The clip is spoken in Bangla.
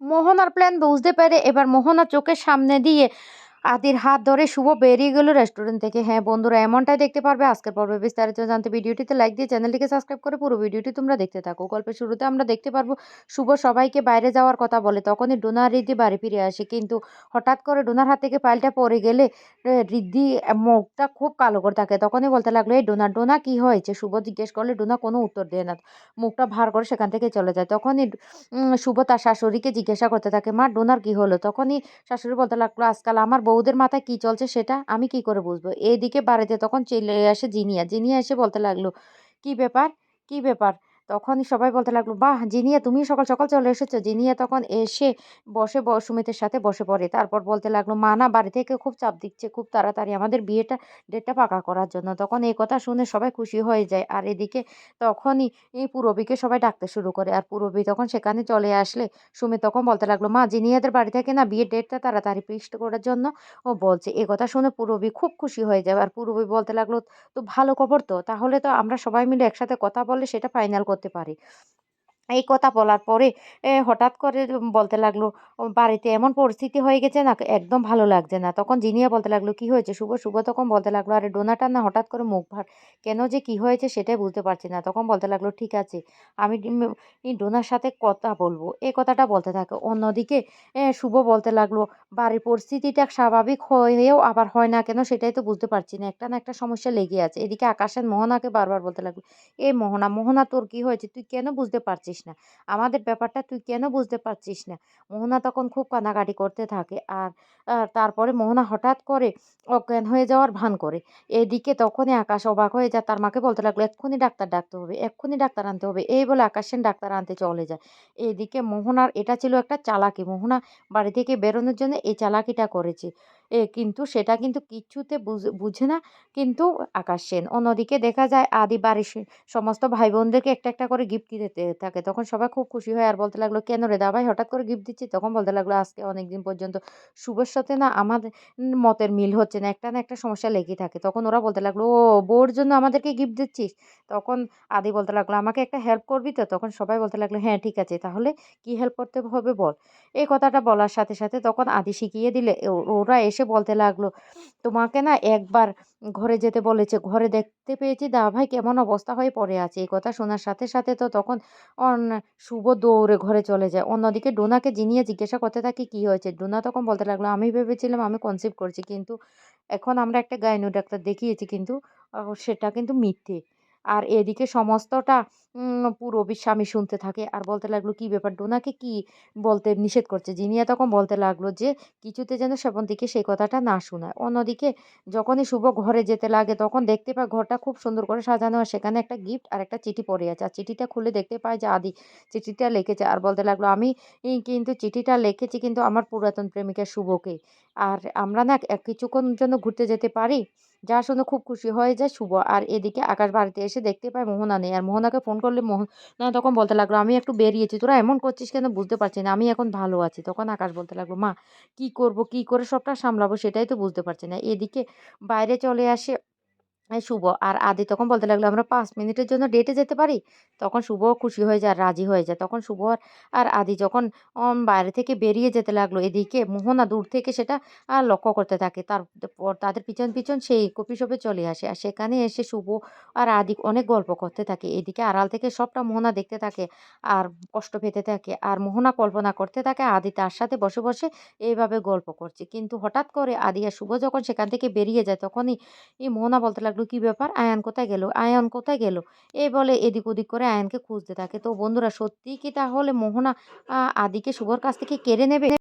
মোহনার প্ল্যান বুঝতে পেরে এবার মোহনা চোখের সামনে দিয়ে আদির হাত ধরে শুভ বেরিয়ে গেল রেস্টুরেন্ট থেকে। হ্যাঁ বন্ধুরা, এমনটাই দেখতে পারবে আজকের পর্বে। বিস্তারিত জানতে ভিডিওটিতে লাইক দিয়ে চ্যানেলটিকে সাবস্ক্রাইব করে পুরো ভিডিওটি তোমরা দেখতে থাকো। গল্পের শুরুতে আমরা দেখতে পারব, শুভ সবাইকে বাইরে যাওয়ার কথা বলে। তখনই ডোনার রিদ্ধি বাড়ি ফিরে আসে। কিন্তু হঠাৎ করে ডোনার হাত থেকে পাইলটা পড়ে গেলে রিদ্ধি মুখটা খুব কালো করে থাকে তখনই বলতে লাগল, এই ডোনা ডোনা, কি হয়েছে? শুভ জিজ্ঞেস করলে, ডোনা, কোনো উত্তর দেয় না। মুখটা ভার করে সেখান থেকে চলে যায়। তখনই শুভ তার শাশুড়িকে জিজ্ঞাসা করতে থাকে, মা, ডোনার কি হলো? তখনই শাশুড়ি বলতে লাগল, আজকাল আমার বউদের মাথায় কি চলছে সেটা আমি কি করে বুঝব? এইদিকে বাড়িতে তখন চলে আসে জিনিয়া। জিনিয়া এসে বলতে লাগল, কি ব্যাপার? কি ব্যাপার? তখনই সবাই বলতে লাগল, বাহ, জিনিয়া তুমি সকাল সকাল চলে এসেছ। জিনিয়া তখন এসে বসে সুমিতের সাথে বসে পড়ে। তারপর বলতে লাগল, মা না, বাড়ি থেকে খুব চাপ দিচ্ছে, খুব তাড়াতাড়ি আমাদের বিয়েটা ডেটটা পাকা করার জন্য। তখন এই কথা শুনে সবাই খুশি হয়ে যায়। আর এদিকে তখনই এই পূরবীকে সবাই ডাকতে শুরু করে। আর পূরবী তখন সেখানে চলে আসলে সুমিত তখন বলতে লাগল, মা, জিনিয়াদের বাড়ি থেকে না বিয়ের ডেটটা তাড়াতাড়ি ফিক্সড করার জন্য ও বলছে। এ কথা শুনে পূরবী খুব খুশি হয়ে যাবে আর পূরবী বলতে লাগল, তো ভালো খবর তো, তাহলে তো আমরা সবাই মিলে একসাথে কথা বলে সেটা ফাইনাল করতে পারি। এই কথা বলার পরে হঠাৎ করে বলতে লাগল বাড়িতে এমন পরিস্থিতি হয়ে গেছে না, একদম ভালো লাগছে না। তখন জিনিয়া বলতে লাগল, কি হয়েছে? শুভ শুভ? তখন বলতে লাগল, আরে ডোনাটা না হঠাৎ করে মুখ ভার, কেন যে কি হয়েছে সেটাই বুঝতে পারছি না। তখন বলতে লাগল, ঠিক আছে, আমি ডোনার সাথে কথা বলব। এই কথাটা বলতে থাকে। অন্যদিকে শুভ বলতে লাগল, বাড়ির পরিস্থিতিটা স্বাভাবিক হয়েও আবার হয় না কেন সেটাই তো বুঝতে পারছি না। একটা না একটা সমস্যা লেগে আছে। এদিকে আকাশের মোহনাকে বারবার বলতে লাগল, এ মোহনা মোহনা তোর কি হয়েছে? তুই কেন বুঝতে পারছিস না। আমাদের ব্যাপারটা তুই কেন বুঝতে পারছিস না? মোহনা তখন খুব কানাকাটি করতে থাকে আর তারপরে মোহনা হঠাৎ করে অজ্ঞান হয়ে যাওয়ার ভান করে। এদিকে তখনই আকাশ অবাক হয়ে যায়, তার মাকে বলতে লাগল, এক্ষুনি ডাক্তার ডাকতে হবে, এক্ষুনি ডাক্তার আনতে হবে। এই বলে আকাশ সেন ডাক্তার আনতে চলে যায়। এদিকে মোহনার এটা ছিল একটা চালাকি। মোহনা বাড়ি থেকে বেরোনোর জন্য এই চালাকিটা করেছে। কিন্তু সেটা কিন্তু কিচ্ছুতে বুঝ- না কিন্তু আকাশ সেন। অন্যদিকে দেখা যায় আদি বাড়ির সমস্ত ভাই বোনদেরকে একটা একটা করে গিফট দিতে থাকে। তখন সবাই খুব খুশি হয় আর বলতে লাগল, কেন রে দাবাই হঠাৎ করে গিফট দিচ্ছি? তখন বলতে লাগল, আজকে অনেকদিন পর্যন্ত শুভর সাথে না আমাদের মতের মিল হচ্ছে না, একটা না একটা সমস্যা লেগেই থাকে। তখন ওরা বলতে লাগল, ও, বউর জন্য আমাদেরকে গিফট দিচ্ছিস? তখন আদি বলতে লাগল, আমাকে একটা হেল্প করবি তো? তখন সবাই বলতে লাগল হ্যাঁ ঠিক আছে, তাহলে কি হেল্প করতে হবে বল? এই কথাটা বলার সাথে সাথে তখন আদি শিখিয়ে দিলে ওরা এসে বলতে লাগল, তোমাকে না একবার ঘরে যেতে বলেছে, ঘরে দেখতে পেয়েছি দা ভাই কেমন অবস্থা হয়ে পড়ে আছে। এই কথা শোনার সাথে সাথে তো তখন শুভ দৌড়ে ঘরে চলে যায়। অন্যদিকে ডোনাকে জিনিয়ে জিজ্ঞাসা করতে থাকি, কি হয়েছে? ডোনা তখন বলতে লাগল, আমি ভেবেছিলাম আমি কনসিভ করছি, কিন্তু এখন আমরা একটা গাইনো ডাক্তার দেখিয়েছি, কিন্তু সেটা কিন্তু মিথ্যে। আর এদিকে সমস্তটা পুরো স্বামী শুনতে থাকে। আর বলতে লাগল, কি ব্যাপার? ডোনাকে কি বলতে নিষেধ করছে? জিনিয়া তখন বলতে লাগল যে, কিছুতে যেন সেবন্তীকে সেই কথাটা না শোনায়। অন্যদিকে যখনই শুভ ঘরে যেতে লাগে, তখন দেখতে পায় ঘরটা খুব সুন্দর করে সাজানো আর সেখানে একটা গিফট আর একটা চিঠি পড়ে আছে। আর চিঠিটা খুলে দেখতে পায় যে, আদি, চিঠিটা লিখেছে। আর বলতে লাগল, আমি কিন্তু চিঠিটা লিখেছি কিন্তু আমার পুরাতন প্রেমিকা শুভকে। আর আমরা না কিছুক্ষণ জন্য ঘুরতে যেতে পারি, যা শুনে খুব খুশি হয়ে যায় শুভ। আর এদিকে আকাশ বাড়িতে এসে দেখতে পায় মোহনা নেই। আর মোহনাকে ফোন করলে মোহনা তখন বলতে লাগল, আমি একটু বেরিয়েছি, তোরা এমন করছিস কেন বুঝতে পারছি না, আমি এখন ভালো আছি। তখন আকাশ বলতে লাগল, মা, কি করব, কি করে সবটা সামলাবো সেটাই তো বুঝতে পারছি না। এদিকে বাইরে চলে আসে শুভ। আর আদি তখন বলতে লাগল, আমরা পাঁচ মিনিটের জন্য ডেটে যেতে পারি? তখন শুভ খুশি হয়ে যায়, রাজি হয়ে যায়। তখন শুভ আর আদি যখন বাইরে থেকে বেরিয়ে যেতে লাগল, এদিকে মোহনা দূর থেকে সেটা আর লক্ষ্য করতে থাকে। তারপর তাদের পিছন পিছন সেই কপি শপে চলে আসে। আর সেখানে এসে শুভ আর আদি অনেক গল্প করতে থাকে। এদিকে আড়াল থেকে সবটা মোহনা দেখতে থাকে আর কষ্ট পেতে থাকে। আর মোহনা কল্পনা করতে থাকে, আদি তার সাথে বসে বসে এইভাবে গল্প করছে। কিন্তু হঠাৎ করে আদি আর শুভ যখন সেখান থেকে বেরিয়ে যায়, তখনই এই মোহনা বলতে লাগল কি ব্যাপার? আয়ান কোথায় গেল? আয়ন কোথায় গেল? এ বলে এদিক ওদিক করে আয়নকে খুঁজতে থাকে। তো বন্ধুরা সত্যি কি তাহলে মোহনা আদিকে শুভর কাছ থেকে কেড়ে নেবে?